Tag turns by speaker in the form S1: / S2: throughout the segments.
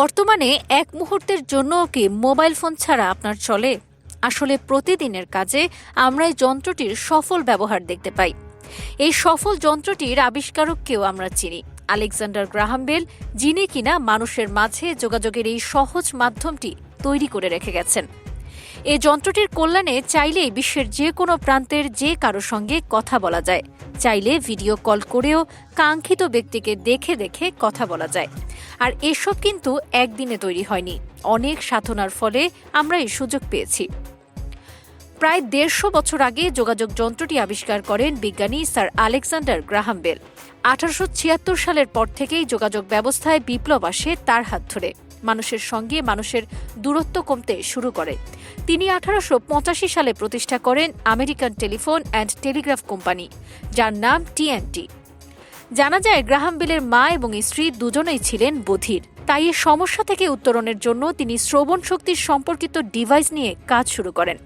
S1: বর্তমানে এক মুহূর্তের জন্য কি মোবাইল ফোন ছাড়া আপনার চলে? আসলে প্রতিদিনের কাজে আমরা এই যন্ত্রটির সফল ব্যবহার দেখতে পাই। এই সফল যন্ত্রটির আবিষ্কারককেও আমরা চিনি। আলেকজান্ডার গ্রাহামবেল যিনি কিনা মানুষের মাঝে যোগাযোগের এই সহজ মাধ্যমটি তৈরি করে রেখে গেছেন। এই যন্ত্রটির কল্যাণে চাইলেই বিশ্বের যে কোনো প্রান্তের যে কারও সঙ্গে কথা বলা যায়। চাইলে ভিডিও কল করেও কাঙ্ক্ষিত ব্যক্তিকে দেখে দেখে কথা বলা যায়। আর এসব কিন্তু একদিনে তৈরি হয়নি। অনেক সাধনার ফলে আমরা এই সুযোগ পেয়েছি। প্রায় দেড়শো বছর আগে যোগাযোগ যন্ত্রটি আবিষ্কার করেন বিজ্ঞানী স্যার আলেকজান্ডার গ্রাহাম বেল। আঠারোশো ছিয়াত্তর সালের পর থেকেই যোগাযোগ ব্যবস্থায় বিপ্লব আসে তার হাত ধরে। মানুষের সঙ্গে মানুষের দূরত্ব কমতে শুরু করে। তিনি আঠারোশো পঁচাশি সালে প্রতিষ্ঠা করেন American telephone and telegraph company, যার নাম টিএনটি। জানা যায়, গ্রাহাম বেলের মা এবং স্ত্রী দুজনেই ছিলেন বধির। তাই এই সমস্যা থেকে উত্তরণের জন্য তিনি শ্রবণ শক্তির সম্পর্কিত ডিভাইস নিয়ে কাজ শুরু করেন।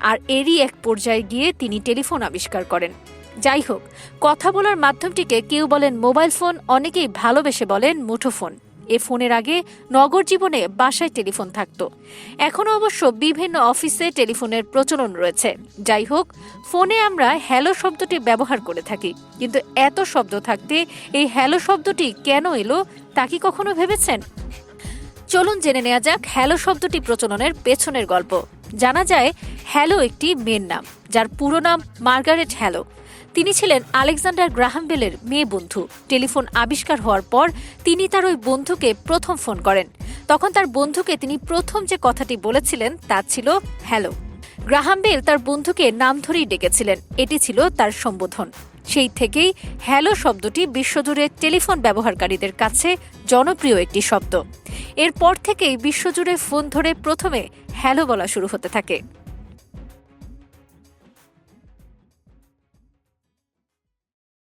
S1: আর এরই এক পর্যায়ে গিয়ে তিনি টেলিফোন আবিষ্কার করেন। যাই হোক, কথা বলার মাধ্যমটিকে কেউ বলেন মোবাইল ফোন, অনেকেই ভালোবেসে বলেন মুঠোফোন। এ ফোনের আগে নগর জীবনে বাসায় টেলিফোন থাকত। এখনও অবশ্য বিভিন্ন অফিসে টেলিফোনের প্রচলন রয়েছে। যাই হোক, ফোনে আমরা হ্যালো শব্দটি ব্যবহার করে থাকি। কিন্তু এত শব্দ থাকতে এই হ্যালো শব্দটি কেন এলো তা কি কখনো ভেবেছেন? চলুন জেনে নেওয়া যাক হ্যালো শব্দটি প্রচলনের পেছনের গল্প। জানা যায়, হ্যালো একটি মেয়ের নাম, যার পুরো নাম মার্গারেট হ্যালো। তিনি ছিলেন আলেকজান্ডার গ্রাহাম বেলের মেয়ে বন্ধু। টেলিফোন আবিষ্কার হওয়ার পর তিনি তার ওই বন্ধুকে প্রথম ফোন করেন। তখন তার বন্ধুকে তিনি প্রথম যে কথাটি বলেছিলেন তা ছিল, হ্যালো। গ্রাহাম বেল তার বন্ধুকে নাম ধরেই ডেকেছিলেন। এটি ছিল তার সম্বোধন। সেই থেকেই হ্যালো শব্দটি বিশ্বজুড়ে টেলিফোন ব্যবহারকারীদের কাছে জনপ্রিয় একটি শব্দ। এরপর থেকেই বিশ্বজুড়ে ফোন ধরে প্রথমে হ্যালো বলা শুরু হতে থাকে।